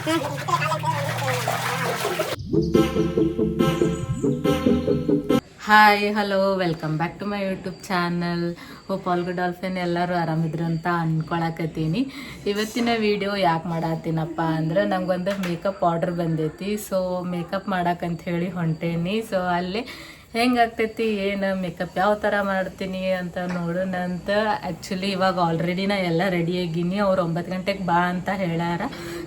Hi hello welcome back to my YouTube channel hope good dolphin ಎಲ್ಲರೂ ಆರಾಮಿದ್ರು ಅಂತ ಅಂದ್ಕೊಳಕತ್ತೀನಿ ಇವತ್ತಿನ ವಿಡಿಯೋ ಯಾಕೆ ಮಾಡತ್ತೀನಪ್ಪ ಅಂದ್ರೆ ನಂಗೊಂದು ಮೇಕಪ್ ಆರ್ಡ್ರ್ ಬಂದೈತಿ. ಸೊ ಮೇಕಪ್ ಹೇಳಿ ಹೊಂಟೇನಿ. ಸೊ ಅಲ್ಲಿ ಹೆಂಗಾಗ್ತೈತಿ, ಏನು ಮೇಕಪ್ ಯಾವ ಥರ ಮಾಡ್ತೀನಿ ಅಂತ ನೋಡೋಣ ಅಂತ ಆ್ಯಕ್ಚುಲಿ ಇವಾಗ ಆಲ್ರೆಡಿ ನಾ ಎಲ್ಲ ರೆಡಿ ಆಗೀನಿ. ಅವ್ರು ಒಂಬತ್ತು ಗಂಟೆಗೆ ಬಾ ಅಂತ ಹೇಳ್ಯಾರ.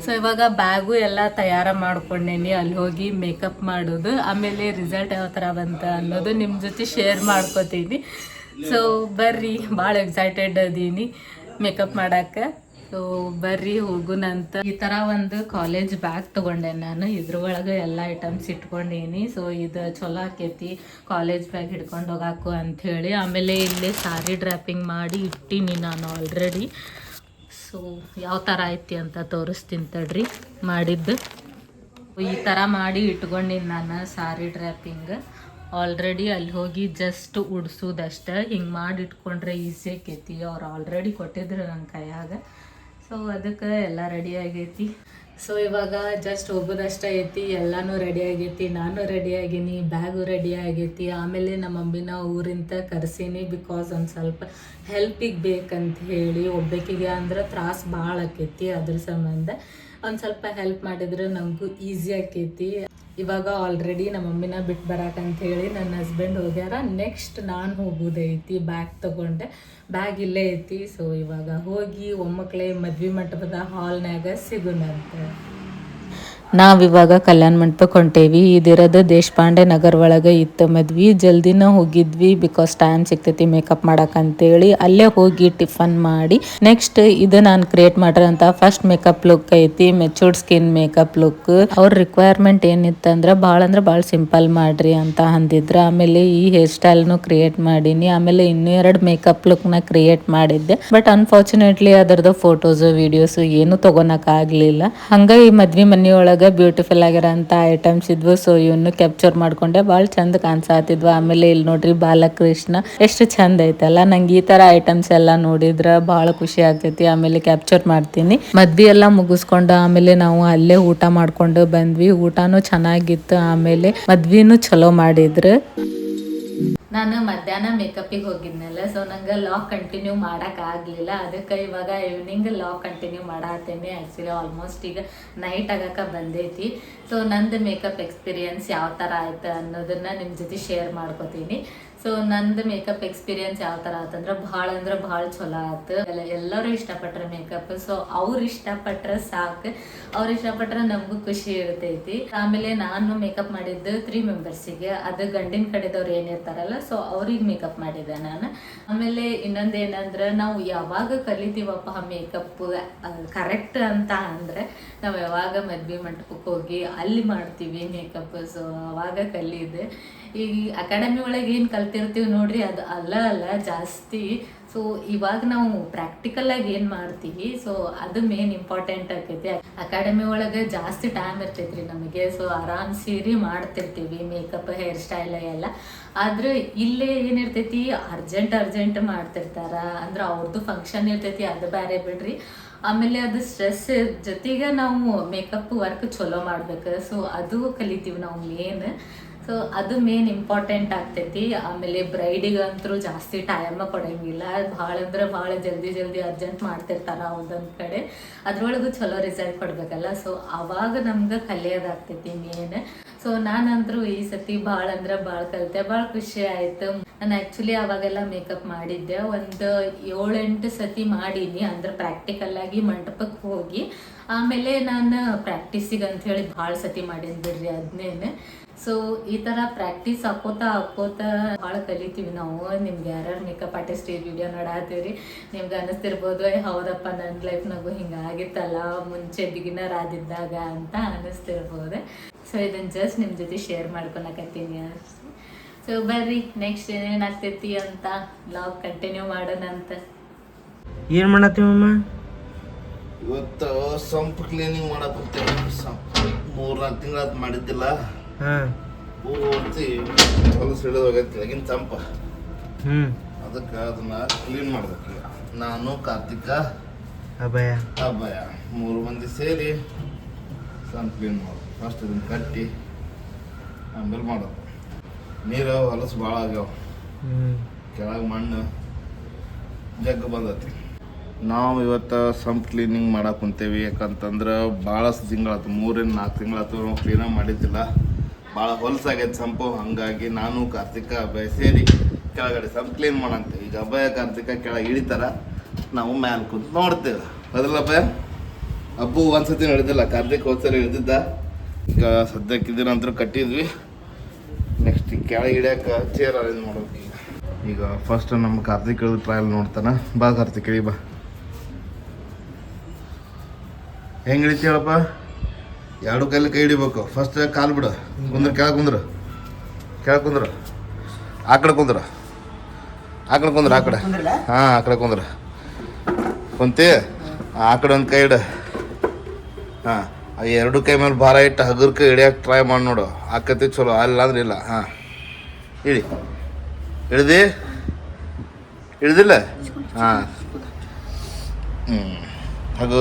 ಸೊ ಇವಾಗ ಬ್ಯಾಗು ಎಲ್ಲ ತಯಾರ ಮಾಡ್ಕೊಂಡೇನಿ. ಅಲ್ಲಿ ಹೋಗಿ ಮೇಕಪ್ ಮಾಡೋದು. ಆಮೇಲೆ ರಿಸಲ್ಟ್ ಯಾವ ಥರ ಬಂತ ಅನ್ನೋದು ನಿಮ್ಮ ಜೊತೆ ಶೇರ್ ಮಾಡ್ಕೋತೀನಿ. ಸೊ ಬರ್ರಿ ಭಾಳ ಎಕ್ಸೈಟೆಡ್ ಅದೀನಿ ಮೇಕಪ್ ಮಾಡಕ್ಕೆ. ಸೊ ಬರ್ರಿ ಹೋಗುನಂತ ಈ ತರ ಒಂದು ಕಾಲೇಜ್ ಬ್ಯಾಗ್ ತಗೊಂಡೆ ನಾನು. ಇದ್ರೊಳಗೆ ಎಲ್ಲ ಐಟಮ್ಸ್ ಇಟ್ಕೊಂಡೀನಿ. ಸೊ ಇದು ಚಲೋ ಆಕೈತಿ. ಕಾಲೇಜ್ ಬ್ಯಾಗ್ ಹಿಡ್ಕೊಂಡು ಹೋಗಾಕು ಅಂತ ಹೇಳಿ ಆಮೇಲೆ ಇಲ್ಲಿ ಸಾರಿ ಡ್ರಾಪಿಂಗ್ ಮಾಡಿ ಇಟ್ಟೀನಿ ನಾನು ಆಲ್ರೆಡಿ ಸೊ ಯಾವ ಥರ ಐತಿ ಅಂತ ತೋರಿಸ್ತೀನಿ ತಡ್ರಿ. ಮಾಡಿದ್ದು. ಈ ಥರ ಮಾಡಿ ಇಟ್ಕೊಂಡಿನಿ ನಾನು ಸಾರಿ ಡ್ರಾಪಿಂಗ್ ಆಲ್ರೆಡಿ ಅಲ್ಲಿ ಹೋಗಿ ಜಸ್ಟ್ ಉಡ್ಸೋದಷ್ಟೇ. ಹಿಂಗೆ ಮಾಡಿ ಇಟ್ಕೊಂಡ್ರೆ ಈಸಿ ಆಕೈತಿ. ಅವ್ರು ಆಲ್ರೆಡಿ ಕೊಟ್ಟಿದ್ರು ನನ್ನ ಕೈಯಾಗ. ಸೊ ಅದಕ್ಕೆ ಎಲ್ಲ ರೆಡಿ ಆಗೈತಿ. ಸೊ ಇವಾಗ ಜಸ್ಟ್ ಹೋಗೋದಷ್ಟೇ ಐತಿ, ಎಲ್ಲನೂ ರೆಡಿ ಆಗೈತಿ, ನಾನು ರೆಡಿ ಆಗೀನಿ, ಬ್ಯಾಗು ರೆಡಿ ಆಗೈತಿ. ಆಮೇಲೆ ನಮ್ಮ ಮಮ್ಮಿನ ಊರಿಂದ ಕರ್ಸೀನಿ ಬಿಕಾಸ್ ಒಂದು ಸ್ವಲ್ಪ ಹೆಲ್ಪಿಗೆ ಬೇಕಂತ ಹೇಳಿ, ಒಬ್ಬಾಕಿಗೆ ಅಂದ್ರೆ ತ್ರಾಸ್ ಭಾಳ ಆಕೈತಿ ಅದ್ರ ಸಂಬಂಧ. ಒಂದು ಸ್ವಲ್ಪ ಹೆಲ್ಪ್ ಮಾಡಿದ್ರೆ ನಮಗೂ ಈಸಿ ಆಕೈತಿ. ಇವಾಗ ಆಲ್ರೆಡಿ ನಮ್ಮ ಮಮ್ಮಿನ ಬಿಟ್ಟು ಅಂತ ಹೇಳಿ ನನ್ನ ಹಸ್ಬೆಂಡ್ ಹೋಗ್ಯಾರ. ನೆಕ್ಸ್ಟ್ ನಾನು ಹೋಗೋದೈತಿ ಬ್ಯಾಗ್ ತಗೊಂಡೆ. ಬ್ಯಾಗ್ ಇಲ್ಲೇ ಐತಿ. ಸೊ ಇವಾಗ ಹೋಗಿ ಒಮ್ಮಕ್ಕಳೇ ಮದ್ವೆ ಮಂಟಪದ ಹಾಲ್ನ್ಯಾಗ ಸಿಗುನಂತೆ. ನಾವಿವಾಗ ಕಲ್ಯಾಣ ಮಂಟಪಕ್ಕೆ ಹೊಂಟೇವಿ ಇದಿರೋದು ದೇಶಪಾಂಡೆ ನಗರ ಒಳಗೆ ಇತ್ತು ಮದ್ವಿ. ಜಲ್ದಿನ ಹೋಗಿದ್ವಿ ಬಿಕಾಸ್ ಟೈಮ್ ಸಿಗ್ತೈತಿ ಮೇಕಪ್ ಮಾಡಕ್ ಅಂತೇಳಿ. ಅಲ್ಲೇ ಹೋಗಿ ಟಿಫನ್ ಮಾಡಿ. ನೆಕ್ಸ್ಟ್ ಇದು ನಾನು ಕ್ರಿಯೇಟ್ ಮಾಡಿರೋಂಥ ಫಸ್ಟ್ ಮೇಕಪ್ ಲುಕ್ ಐತಿ ಮೆಚೂರ್ಡ್ ಸ್ಕಿನ್ ಮೇಕಪ್ ಲುಕ್ ಅವ್ರ ರಿಕ್ವೈರ್ಮೆಂಟ್ ಏನಿತ್ತಂದ್ರೆ ಭಾಳ ಅಂದ್ರೆ ಭಾಳ ಸಿಂಪಲ್ ಮಾಡ್ರಿ ಅಂತ ಅಂದಿದ್ರು. ಆಮೇಲೆ ಈ ಹೇರ್ ಸ್ಟೈಲ್ನು ಕ್ರಿಯೇಟ್ ಮಾಡೀನಿ. ಆಮೇಲೆ ಇನ್ನೂ ಎರಡು ಮೇಕಪ್ ಲುಕ್ನ ಕ್ರಿಯೇಟ್ ಮಾಡಿದ್ದೆ. ಬಟ್ ಅನ್ಫಾರ್ಚುನೇಟ್ಲಿ ಅದರದ್ದು ಫೋಟೋಸ್ ವಿಡಿಯೋಸ್ ಏನು ತಗೊಳಕ್ ಆಗ್ಲಿಲ್ಲ. ಹಂಗ ಈ ಮದ್ವಿ ಮನೆಯೊಳಗ ಬ್ಯೂಟಿಫುಲ್ ಆಗಿರೋಂಥ ಐಟಮ್ಸ್ ಇದ್ವು. ಸೊ ಇವನ್ನು ಕ್ಯಾಪ್ಚರ್ ಮಾಡ್ಕೊಂಡೆ. ಭಾಳ ಚಂದ ಕಾಣಿಸಾತಿದ್ವು. ಆಮೇಲೆ ಇಲ್ಲಿ ನೋಡ್ರಿ ಬಾಲಕೃಷ್ಣ. ಎಷ್ಟು ಚಂದ ಐತಲ್ಲ. ನಂಗೆ ಈ ತರ ಐಟಮ್ಸ್ ಎಲ್ಲ ನೋಡಿದ್ರ ಭಾಳ ಖುಷಿ ಆಗ್ತೈತಿ. ಆಮೇಲೆ ಕ್ಯಾಪ್ಚರ್ ಮಾಡ್ತೀನಿ. ಮದ್ವಿ ಎಲ್ಲ ಮುಗಿಸ್ಕೊಂಡು ಆಮೇಲೆ ನಾವು ಅಲ್ಲೇ ಊಟ ಮಾಡ್ಕೊಂಡು ಬಂದ್ವಿ. ಊಟನೂ ಚೆನ್ನಾಗಿತ್ತು. ಆಮೇಲೆ ಮದ್ವಿನೂ ಚಲೋ ಮಾಡಿದ್ರು. ನಾನು ಮಧ್ಯಾಹ್ನ ಮೇಕಪ್ಪಿಗೆ ಹೋಗಿದ್ನಲ್ಲ ಸೊ ನಂಗೆ ಲಾ ಕಂಟಿನ್ಯೂ ಮಾಡಕ್ ಆಗ್ಲಿಲ್ಲ. ಅದಕ್ಕೆ ಇವಾಗ ಈವ್ನಿಂಗ್ ಲಾ ಕಂಟಿನ್ಯೂ ಮಾಡತ್ತೇನೆ ಆ್ಯಕ್ಚುಲಿ ಆಲ್ಮೋಸ್ಟ್ ಈಗ ನೈಟ್ ಆಗಕ್ಕೆ ಬಂದೈತಿ. ಸೊ ನಂದು ಮೇಕಪ್ ಎಕ್ಸ್ಪೀರಿಯನ್ಸ್ ಯಾವ ಥರ ಆಯ್ತು ಅನ್ನೋದನ್ನ ನಿಮ್ಮ ಜೊತೆ ಶೇರ್ ಮಾಡ್ಕೋತೀನಿ. ಸೊ ನಂದು ಮೇಕಪ್ ಎಕ್ಸ್ಪೀರಿಯನ್ಸ್ ಯಾವ ಥರ ಆತಂದ್ರೆ ಭಾಳ ಅಂದ್ರೆ ಭಾಳ ಚಲೋ ಆಯ್ತು. ಎಲ್ಲ ಎಲ್ಲರೂ ಇಷ್ಟಪಟ್ರೆ ಮೇಕಪ್ ಸೊ ಅವ್ರು ಇಷ್ಟಪಟ್ರೆ ಸಾಕು. ಅವ್ರು ಇಷ್ಟಪಟ್ರೆ ನಮಗೂ ಖುಷಿ ಇರ್ತೈತಿ. ಆಮೇಲೆ ನಾನು ಮೇಕಪ್ ಮಾಡಿದ್ದು ತ್ರೀ ಮೆಂಬರ್ಸಿಗೆ ಅದು ಗಂಡಿನ ಕಡೆದವ್ರು ಏನಿರ್ತಾರಲ್ಲ ಸೊ ಅವ್ರಿಗೆ ಮೇಕಪ್ ಮಾಡಿದ್ದೆ ನಾನು. ಆಮೇಲೆ ಇನ್ನೊಂದು ಏನಂದ್ರೆ ನಾವು ಯಾವಾಗ ಕಲಿತೀವಪ್ಪ ಮೇಕಪ್ ಕರೆಕ್ಟ್ ಅಂತ ಅಂದ್ರೆ ನಾವು ಯಾವಾಗ ಮದ್ವೆ ಮಂಟಪಕ್ಕೆ ಹೋಗಿ ಅಲ್ಲಿ ಮಾಡ್ತೀವಿ ಮೇಕಪ್ ಸೊ ಅವಾಗ ಕಲಿಯಿದೆ. ಈ ಅಕಾಡೆಮಿ ಒಳಗೆ ಏನು ಕಲ್ತಿರ್ತೀವಿ ನೋಡ್ರಿ, ಅದು ಅಲ್ಲ ಅಲ್ಲ, ಜಾಸ್ತಿ. ಸೊ ಇವಾಗ ನಾವು ಪ್ರಾಕ್ಟಿಕಲ್ ಆಗಿ ಏನು ಮಾಡ್ತೀವಿ ಸೊ ಅದು ಮೇನ್ ಇಂಪಾರ್ಟೆಂಟ್ ಆಕೈತಿ. ಅಕಾಡೆಮಿ ಒಳಗೆ ಜಾಸ್ತಿ ಟೈಮ್ ಇರ್ತೈತ್ರಿ ನಮಗೆ ಸೊ ಆರಾಮ್ ಸೇರಿ ಮಾಡ್ತಿರ್ತೀವಿ ಮೇಕಪ್ ಹೇರ್ ಸ್ಟೈಲ್ ಎಲ್ಲ. ಆದ್ರೆ ಇಲ್ಲೇ ಏನಿರ್ತೈತಿ ಅರ್ಜೆಂಟ್ ಅರ್ಜೆಂಟ್ ಮಾಡ್ತಿರ್ತಾರ. ಅಂದ್ರೆ ಅವ್ರದ್ದು ಫಂಕ್ಷನ್ ಇರ್ತೈತಿ, ಅದು ಬೇರೆ ಬಿಡ್ರಿ. ಆಮೇಲೆ ಅದು ಸ್ಟ್ರೆಸ್ ಜೊತೆಗೆ ನಾವು ಮೇಕಪ್ ವರ್ಕ್ ಚಲೋ ಮಾಡ್ಬೇಕು. ಸೊ ಅದು ಕಲಿತೀವಿ ನಾವು ಮೇನ್ ಸೊ ಅದು ಮೇನ್ ಇಂಪಾರ್ಟೆಂಟ್ ಆಗ್ತೈತಿ. ಆಮೇಲೆ ಬ್ರೈಡಿಗಂತರೂ ಜಾಸ್ತಿ ಟೈಮ್ ಕೊಡಂಗಿಲ್ಲ. ಭಾಳ ಅಂದ್ರೆ ಭಾಳ ಜಲ್ದಿ ಜಲ್ದಿ ಅರ್ಜೆಂಟ್ ಮಾಡ್ತಿರ್ತಾರ ಒಂದೊಂದು ಕಡೆ. ಅದ್ರೊಳಗೂ ಚಲೋ ರಿಸಲ್ಟ್ ಕೊಡ್ಬೇಕಲ್ಲ. ಸೊ ಅವಾಗ ನಮ್ಗೆ ಕಲಿಯೋದಾಗ್ತೈತಿ ಮೇನ್ ಸೊ ನಾನಂತರೂ ಈ ಸತಿ ಭಾಳ ಅಂದ್ರೆ ಭಾಳ ಕಲಿತೆ. ಭಾಳ ಖುಷಿ ಆಯ್ತು. ನಾನು ಆ್ಯಕ್ಚುಲಿ ಅವಾಗೆಲ್ಲ ಮೇಕಪ್ ಮಾಡಿದ್ದೆ. ಒಂದು ಏಳೆಂಟು ಸತಿ ಮಾಡೀನಿ ಅಂದ್ರೆ ಪ್ರಾಕ್ಟಿಕಲ್ಲಾಗಿ ಮಂಟಪಕ್ಕೆ ಹೋಗಿ. ಆಮೇಲೆ ನಾನು ಪ್ರಾಕ್ಟೀಸಿಗೆ ಅಂತ ಹೇಳಿ ಭಾಳ ಸತಿ ಮಾಡೀನಿ ಬಿಡ್ರಿ ಅದನ್ನೇನೆ ಸೊ ಈ ಥರ ಪ್ರಾಕ್ಟೀಸ್ ಹಾಕೋತಾ ಹಾಕೋತಾ ಭಾಳ ಕಲಿತೀವಿ ನಾವು. ನಿಮ್ಗೆ ಯಾರ್ಯಾರು ಮೇಕಪ್ ಆರ್ಟಿಸ್ಟ್ ಈ ವಿಡಿಯೋ ನೋಡಾತೀವಿ ನಿಮ್ಗೆ ಅನ್ನಿಸ್ತಿರ್ಬೋದು "ಏ, ಹೌದಪ್ಪ ನನ್ನ ಲೈಫ್ನಾಗೂ ಹಿಂಗೆ ಆಗಿತ್ತಲ್ಲ ಮುಂಚೆ ಬಿಗಿನರ್ ಆದಿದ್ದಾಗ ಅಂತ ಅನ್ನಿಸ್ತಿರ್ಬೋದು ಸೊ ಇದನ್ನು ಜಸ್ಟ್ ನಿಮ್ಮ ಜೊತೆ ಶೇರ್ ಮಾಡ್ಕೊಳಕತ್ತೀನಿ. ಅಷ್ಟೇ ಸೊ ಬರ್ರಿ ನೆಕ್ಸ್ಟ್ ಏನೇನು ಆಗ್ತೈತಿ ಅಂತ ಬ್ಲಾಗ್ ಕಂಟಿನ್ಯೂ ಮಾಡೋಣ ಅಂತ. ಏನ್ ಮಾಡತ್ತೀವಮ್ಮ ಇವತ್ತು ಸಂಪ್ ಕ್ಲೀನಿಂಗ್ ಮಾಡಕ್ ಹೋಗ್ತೇವೆ ಸಂಪ್ ಮೂರ್ನಾಲ್ಕು ತಿಂಗಳ ಮಾಡಿದ್ದಿಲ್ಲ. ಹಾ. ಊರು ಹೊರ್ತಿ ಹೊಲಸು ಹಿಡಿದು ಹೋಗೈತಿ ಆಗಿನ ಸಂಪ ಹ್ಮ್. ಅದಕ್ಕೆ ಅದನ್ನ ಕ್ಲೀನ್ ಮಾಡ್ಬೇಕು ನಾನು ಕಾರ್ತಿಕ ಅಭಯ. ಅಭಯ. ಮೂರು ಮಂದಿ ಸೇರಿ ಸಂಪ್ ಕ್ಲೀನ್ ಮಾಡೋದು ಫಸ್ಟ್ ಇದನ್ನ ಕಟ್ಟಿ ಆಮೇಲೆ ಮಾಡೋದು. ನೀರು ಹೊಲಸು ಭಾಳ ಆಗ್ಯಾವ. ಕೆಳಗೆ ಮಣ್ಣು ಜಗ್ಗ ಬಂದತಿ. ನಾವು ಇವತ್ತು ಸಂಪ್ ಕ್ಲೀನಿಂಗ್ ಮಾಡಕ್ಕೆ ಕುಂತೇವಿ ಯಾಕಂತಂದ್ರೆ ಭಾಳಷ್ಟು ತಿಂಗಳಾತು ಮೂರಿಂದ ನಾಲ್ಕು ತಿಂಗಳಾತು ನಾವು ಕ್ಲೀನಾಗಿ ಮಾಡಿದ್ದಿಲ್ಲ. ಭಾಳ ಹೊಲಸಾಗೈತೆ ಸಂಪು ಹಾಗಾಗಿ ನಾನು ಕಾರ್ತಿಕ ಅಭಯ ಸೇರಿ ಕೆಳಗಡೆ ಸಂಪ್ ಕ್ಲೀನ್ ಮಾಡಂತೆ. ಈಗ ಅಭಯ ಕಾರ್ತಿಕ ಕೆಳಗೆ ಇಳಿತಾರ ನಾವು ಮ್ಯಾಲ್ ಕುಂತು ನೋಡ್ತೇವೆ. ಅದಲ್ಲ ಅಭಯ? ಅಬ್ಬು ಒಂದ್ಸತಿ ನಡೆದಿಲ್ಲ ಕಾರ್ತಿಕ್ ಹೋದ್ಸರಿ ಇಳಿದಿದ್ದ ಈಗ ಸದ್ಯಕ್ಕೆ ನಂತರ ಕಟ್ಟಿದ್ವಿ. ಕೆಳಗೆ ಇಡಕ್ಕೆ ಚೇರ್ ಅರೇಂಜ್ ಮಾಡೋಕೆ ಈಗ ಫಸ್ಟ್ ನಮ್ಮ ಕಾರ್ತಿಕ್ ಹೇಳಿದ ಟ್ರಯಲ್ ನೋಡ್ತಾನ. ಬಾ ಕಾರ್ತಿಕ್ ಇಳಿ ಬಾ. ಹೆಂಗೆ ಇಳಿತಿ ಹೇಳಪ್ಪ ಎರಡು ಕೈಲಿ ಕೈ ಹಿಡಿಬೇಕು. ಫಸ್ಟ್ ಕಾಲು ಬಿಡು. ಕುಂದ್ರ ಕೆಳಗೆ ಕುಂದ್ರ. ಕೆಳಗೆ ಕುಂದ್ರ. ಆ ಕಡೆ ಕುಂದ್ರ. ಆ ಕಡೆ ಕುಂದ್ರ ಆ ಕಡೆ. ಹಾಂ ಆ ಕಡೆ ಕುಂದ್ರ. ಕುಂತಿ ಆ ಕಡೆ ಒಂದು ಕೈ ಇಡು. ಹಾಂ ಆ ಎರಡು ಕೈ ಮೇಲೆ ಭಾರ ಇಟ್ಟು ಹಗರ್ಕ ಹಿಡಿಯಕ್ಕೆ ಟ್ರೈ ಮಾಡಿ ನೋಡು. ಆಕತಿ ಚಲೋ. ಅಲ್ಲ ಅಂದ್ರೆ ಇಲ್ಲ. ಹಾಂ. ಇಳಿ ಇಳ್ದಿ ಇಳಿದಿಲ್ಲ ಹಾಂ. ಹ್ಞೂ ಹಾಗೂ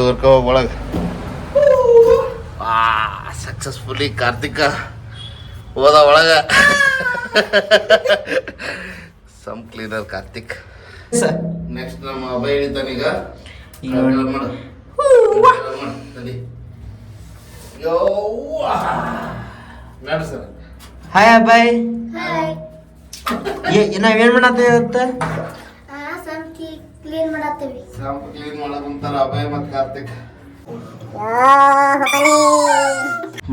ಒಳಗೆ. ಆ ಸಕ್ಸಸ್ಫುಲಿ ಕಾರ್ತಿಕ ಹೋದ ಒಳಗೆ. Some cleaner Karthik. ನೆಕ್ಸ್ಟ್ ನಮ್ಮ ತಡಿ. ಯವ್ವ. ನಡ್ರಿ ಸರ್. ಹಾಯ್ ಅಬ್ಬಾಯ್ ನಾವೇನ್ ಮಾಡತ್ತೆ ಇವತ್ತು? ಸಂಕಿ ಕ್ಲೀನ್ ಮಾಡತ್ತೀವಿ. ಶಾಂಪು ಕ್ಲೀನ್ ಮಾಡಕ್ ಕುಂತಾರ ಅಭಯ ಮತ್ತು ಕಾರ್ತಿಕ್.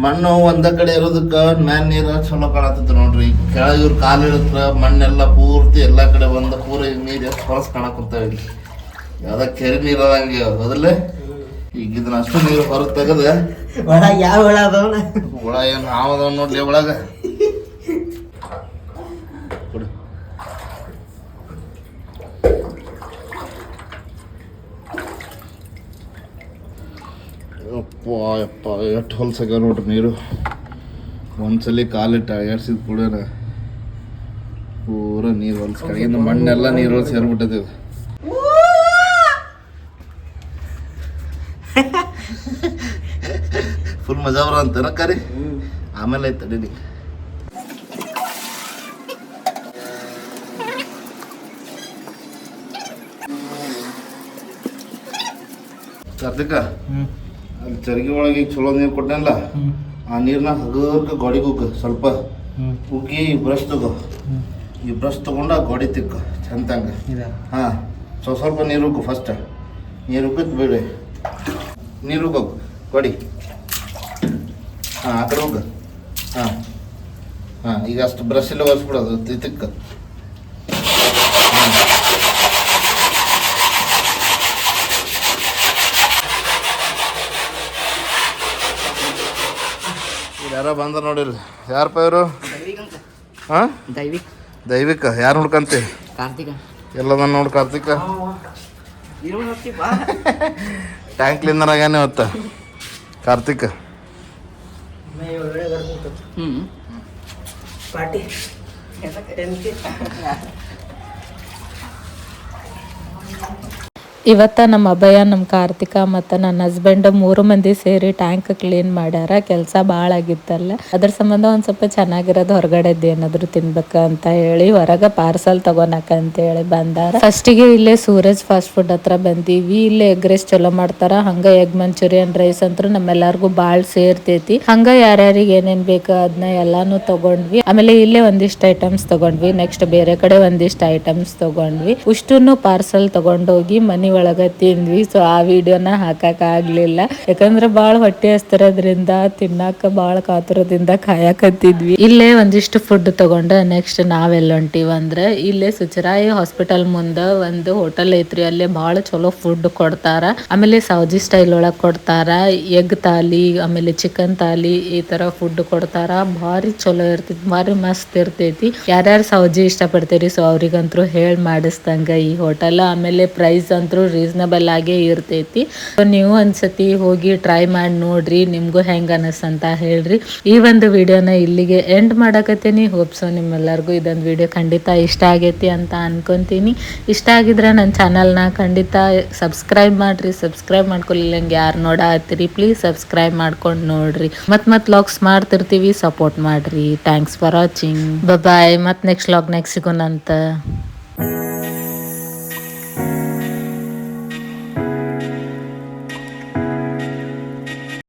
ಮಣ್ಣು ಒಂದ ಕಡೆ ಇರೋದಕ್ಕ ಮ್ಯಾನ್ ನೀರು ಚಲೋ ಕಾಣತ್ತ ನೋಡ್ರಿ. ಕೆಳಗೆ ಇವ್ರ ಕಾಲು ಇಳಿದ್ರ ಮಣ್ಣೆಲ್ಲ ಪೂರ್ತಿ ಎಲ್ಲಾ ಕಡೆ ಒಂದ ಪೂರ ನೀರ್ ಎಷ್ಟು ಕಾಣಕ್ ಕುಂತಾವ ಇಲ್ಲಿ. ಯಾವ್ದ ಕೆರೆ ನೀರ್ ಅದಂಗೆ ಅದಲ್ಲೇ ಈಗ ಇದನ್ನ ಅಷ್ಟು ನೀರು ಹೊರಗೆ ತೆಗದ ಒಳ ಯಾವ ಒಳ ಅದಾವ? ಹುಳ ಏನು ಹಾವದವ್ ನೋಡ್ಲಿ ಒಳಗ ಕೊಡು ಯಪ್ಪ ಯಪ್ಪ ಎಷ್ಟು ಹೊಲ್ಸಾಗ ನೋಡ್ರಿ ನೀರು. ಒಂದ್ಸಲಿ ಕಾಲಿಟ್ಟು ಅಯ್ಯಾಡ್ಸಿದ ಕೂಡ ಪೂರ ನೀರು ಹೊಲ್ಸ್ ಕಡೆಯಿಂದ ಮಣ್ಣೆಲ್ಲ ನೀರು ಸೇರ್ಬಿಟ್ಟದ ಫುಲ್ ಮಜಾ ಬರ ಅಂತಾರ ಕರಿ. ಆಮೇಲೆ ಆಯ್ತು ತಡೀನಿ ಕಾರ್ತಿಕ? ಅಲ್ಲಿ ಚರ್ಗಿ ಒಳಗೆ ಚಲೋ ನೀರು ಕೊಟ್ಟನಲ್ಲ ಆ ನೀರ್ನ ಹಗರ್ಕ ಗೋಡಿಗೆ ಉಗ್ಗ ಸ್ವಲ್ಪ ಉಗ್ಗಿ ಬ್ರಷ್ ತಗೋ. ಈ ಬ್ರಷ್ ತಗೊಂಡು ಆ ಗೋಡಿ ತಿಕ್ಕ ಚಂದಂಗ. ಹಾಂ ಸ್ವಲ್ಪ ಸ್ವಲ್ಪ ನೀರು ಉಗ್ಗು ಫಸ್ಟ್ ನೀರು ಉಗ್ಗದ್ ಬಿಡಿ. ನೀರು ಉಗ್ಗೋಗು ಗೋಡಿ. ಹಾಂ ಆ ಕಡೆ ಹೋಗ ಹಾಂ ಹಾಂ ಈಗ ಅಷ್ಟು ಬ್ರಷ್ ಇಲ್ಲ ಒರೆಸ್ಬಿಡೋದು ತಿಕ್ಕ. ಯಾರೋ ಬಂದ ನೋಡಿಲ್ಲ. ಯಾರಪ್ಪ ಇವರು? ಹಾಂ ದೈವಿಕ್. ದೈವಿಕ. ಯಾರು ನೋಡ್ಕಂತಿ? ಕಾರ್ತಿಕ. ಎಲ್ಲದ ನೋಡಿ ಕಾರ್ತಿಕ. ಟ್ಯಾಂಕ್ ಕ್ಲೀನರ್ ಆಗ್ಯಾನೆ ಇವತ್ತ? ಪಾಟಿ ಹ್ಮ್. ಪಾರ್ಟಿ. ಇವತ್ತ ನಮ್ಮ ಅಭಯ, ನಮ್ಮ ಕಾರ್ತಿಕ ಮತ್ತು ನನ್ನ ಹಸ್ಬೆಂಡ್ ಮೂರು ಮಂದಿ ಸೇರಿ ಟ್ಯಾಂಕ್ ಕ್ಲೀನ್ ಮಾಡ್ಯಾರ. ಕೆಲಸ ಭಾಳ ಆಗಿತ್ತಲ್ಲ. ಅದ್ರ ಸಂಬಂಧ ಒಂದು ಸ್ವಲ್ಪ ಚೆನ್ನಾಗಿರೋದು ಹೊರಗಡೆದ್ದು ಏನಾದ್ರು ತಿನ್ಬೇಕ ಅಂತ ಹೇಳಿ ಹೊರಗೆ ಪಾರ್ಸಲ್ ಅಂತ ಹೇಳಿ ಬಂದಾರ. ಫಸ್ಟಿಗೆ ಇಲ್ಲೇ ಸೂರಜ್ ಫಾಸ್ಟ್ ಫುಡ್ ಹತ್ರ ಬಂದೀವಿ. ಇಲ್ಲೇ ಎಗ್ ರೈಸ್ ಚಲೋ ಮಾಡ್ತಾರ. ಹಂಗ ಎಗ್ ಮಂಚೂರಿಯನ್ ರೈಸ್ ಅಂತೂ ನಮ್ಮೆಲ್ಲರಿಗೂ ಭಾಳ ಸೇರ್ತೈತಿ. ಹಂಗ ಯಾರ್ಯಾರಿಗೆ ಏನೇನ್ ಬೇಕು ಅದನ್ನ ಎಲ್ಲಾನು ತಗೊಂಡ್ವಿ. ಆಮೇಲೆ ಇಲ್ಲೇ ಒಂದಿಷ್ಟು ಐಟಮ್ಸ್ ತಗೊಂಡ್ವಿ. ನೆಕ್ಸ್ಟ್ ಬೇರೆ ಕಡೆ ಒಂದಿಷ್ಟು ಐಟಮ್ಸ್ ತಗೊಂಡ್ವಿ. ಉಷ್ಟು ಪಾರ್ಸಲ್ ತಗೊಂಡೋಗಿ ಮನಿ ಒಳಗ ತಿಂದ್ವಿ. ಸೊ ಆ ವಿಡಿಯೋನ ಹಾಕಕ್ ಆಗ್ಲಿಲ್ಲ. ಯಾಕಂದ್ರೆ ಬಾಳ ಹೊಟ್ಟೆ ಹಸ್ತಿರೋದ್ರಿಂದ ತಿನ್ನಾಕ ಬಾಳ ಕಾತುರದಿಂದ ಕಾಯಕತ್ತಿದ್ವಿ. ಇಲ್ಲೇ ಒಂದಿಷ್ಟು ಫುಡ್ ತಗೊಂಡು ನೆಕ್ಸ್ಟ್ ನಾವೆಲ್ಲ ಹೊಂಟಿವಿ ಇಲ್ಲೇ ಸುಚರಾಯಿ ಹಾಸ್ಪಿಟಲ್ ಮುಂದ ಒಂದು ಹೋಟೆಲ್ ಐತ್ರಿ. ಅಲ್ಲೇ ಬಾಳ ಚಲೋ ಫುಡ್ ಕೊಡ್ತಾರ. ಆಮೇಲೆ ಸೌಜಿ ಸ್ಟೈಲ್ ಒಳಗ್ ಕೊಡ್ತಾರ. ಎಗ್ ತಾಲಿ ಆಮೇಲೆ ಚಿಕನ್ ತಾಲಿ ಈ ತರ ಫುಡ್ ಕೊಡ್ತಾರ. ಭಾರಿ ಚಲೋ ಇರ್ತೈತಿ, ಭಾರಿ ಮಸ್ತ್ ಇರ್ತೈತಿ. ಯಾರ್ಯಾರು ಸೌಜಿ ಇಷ್ಟಪಡ್ತೀರಿ? ಸೊ ಅವ್ರಿಗಂತೂ ಹೇಳ್ ಮಾಡಿಸ್ದಂಗ ಈ ಹೋಟೆಲ್ ಆಮೇಲೆ ಪ್ರೈಸ್ ಅಂತೂ ಅಂತೂ ರೀಸನಬಲ್ ಆಗೇ ಇರ್ತೈತಿ. ನೀವು ಒಂದ್ಸತಿ ಹೋಗಿ ಟ್ರೈ ಮಾಡಿ ನೋಡ್ರಿ, ನಿಮಗೂ ಹೆಂಗೆ ಅನಸ್ತಂತ ಹೇಳ್ರಿ. ಈ ಒಂದು ವಿಡಿಯೋನ ಇಲ್ಲಿಗೆ ಎಂಡ್ ಮಾಡಕತ್ತೀನಿ. ಹೋಪ್ಸೋ ನಿಮ್ಮೆಲ್ಲರಿಗೂ ಇದೊಂದು ವಿಡಿಯೋ ಖಂಡಿತ ಇಷ್ಟ ಆಗೈತಿ ಅಂತ ಅನ್ಕೊಂತೀನಿ. ಇಷ್ಟ ಆಗಿದ್ರೆ ನನ್ನ ಚಾನಲ್ನ ಖಂಡಿತ ಸಬ್ಸ್ಕ್ರೈಬ್ ಮಾಡ್ರಿ. ಸಬ್ಸ್ಕ್ರೈಬ್ ಮಾಡ್ಕೊಲಿಲ್ಲಂಗೆ ಯಾರು ನೋಡತ್ತೀರಿ ಪ್ಲೀಸ್ ಸಬ್ಸ್ಕ್ರೈಬ್ ಮಾಡ್ಕೊಂಡು ನೋಡ್ರಿ. ಮತ್ ಮತ್ ಲಾಗ್ಸ್ ಮಾಡ್ತಿರ್ತೀವಿ. ಸಪೋರ್ಟ್ ಮಾಡ್ರಿ. ಥ್ಯಾಂಕ್ಸ್ ಫಾರ್ ವಾಚಿಂಗ್ ಬಾಯ್ ಮತ್ತೆ ನೆಕ್ಸ್ಟ್ ಲಾಗ್ ನೆಕ್ಸ್ಟ್ ಸಿಗೋಣಂತ.